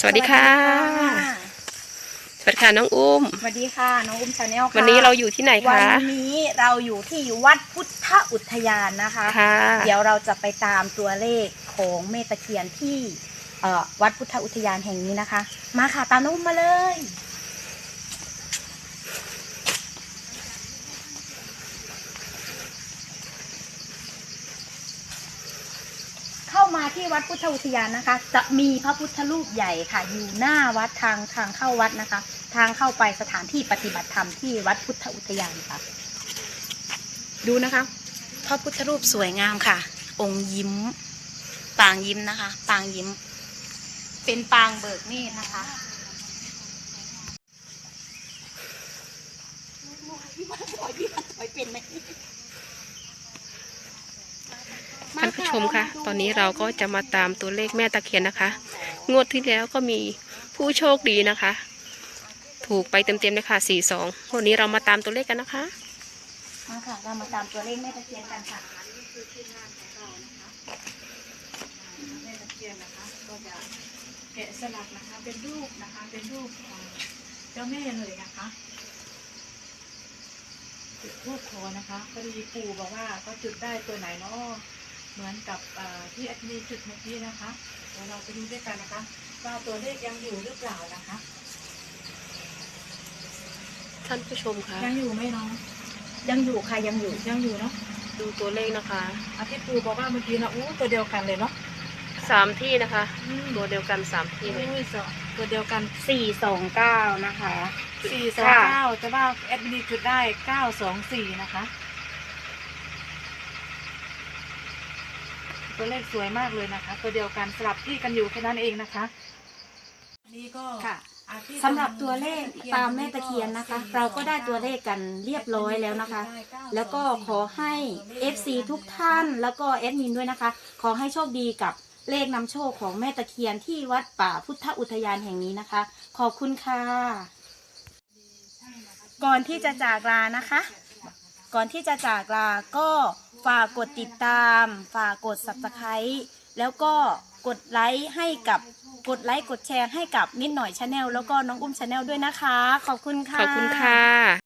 สวัสดีค่ะ สวัสดีค่ะน้องอุ้ม สวัสดีค่ะน้องอุ้มชาแนลค่ะวันนี้เราอยู่ที่ไหนวัคะนนี้เราอยู่ที่วัดพุทธอุทยานนะคะ ค่ะ เดี๋ยวเราจะไปตามตัวเลขของเมตตะเคียนที่เอ่อวัดพุทธอุทยานแห่งนี้นะคะ มาค่ะตามน้องอุ้มมาเลย เข้า มาที่วัดพุทธอุทยานนะคะ จะมีพระพุทธรูปใหญ่ค่ะ อยู่หน้าวัดทางทางเข้าวัดนะคะ ทางเข้าไปสถานที่ปฏิบัติธรรมที่วัดพุทธอุทยานค่ะ ดูนะคะ พระพุทธรูปสวยงามค่ะ องค์ยิ้ม ปางยิ้มนะคะ ปางยิ้ม เป็นปางเบิกเนตรนะคะท่านผู้ ชมคะตอนนี้เราก็จะมาตามตัวเลขแม่ตะเคียนนะคะ งวดที่แล้วก็มีผู้โชคดีนะคะ ถูกไปเต็มๆเลยค่ะสี่สองวันนี้เรามาตามตัวเลขกันนะคะมาค่ะ เรามาตามตัวเลขแม่ตะเคียนกันค่ะแม่ตะเคียนนะคะ ก็จะแกะสลักนะคะ เป็นรูปนะคะ เป็นรูปของเจ้าแม่เลยนะคะจุดทูบขอนะคะพอดีปู่บอกว่าก็จุดได้ตัวไหนเนาะ เหมือนกับเอ่อที่แอดมินจุดเมื่อกี้นะคะเดี๋ยวเราไปดูด้วยกันนะคะ ว่าตัวเลขยังอยู่หรือเปล่านะคะ ท่านผู้ชมคะยังอยู่ไหมน้องยังอยู่ค่ะยังอยู่ยังอยู่เนาะดูตัวเลขนะคะอาที่ปู่บอกว่าเมื่อกี้นะอู้ตัวเดียวกันเลยเนาะสามที่นะคะอืมตัวเดียวกันสามที่เลยอุ้ยสองตัวเดียวกันสี่สองเก้านะคะสี่สองเก้าแต่ว่าแอดมินจุดได้เก้าสองสี่นะคะ ตัวเลขสวยมากเลยนะคะ ตัวเดียวกันสลับที่กันอยู่แค่นั้นเองนะคะ นี่ก็ค่ะอาที่สำหรับตัวเลขตามแม่ตะเคียนนะคะ เราก็ได้ตัวเลขกันเรียบร้อยแล้วนะคะ แล้วก็ขอให้ FC ทุกท่านแล้วก็แอดมินด้วยนะคะ ขอให้โชคดีกับเลขนำโชคของแม่ตะเคียนที่วัดป่าพุทธอุทยานแห่งนี้นะคะ ขอบคุณค่ะ ก่อนที่จะจากลานะคะ ก่อนที่จะจากลาก็ ฝากกดติดตาม ฝากกด subscribe แล้วก็กดไลค์ให้กับกดไลค์กดแชร์ให้กับนิดหน่อยชาแนลแล้วก็น้องอุ้มชาแนลด้วยนะคะ ขอบคุณค่ะ ขอบคุณค่ะ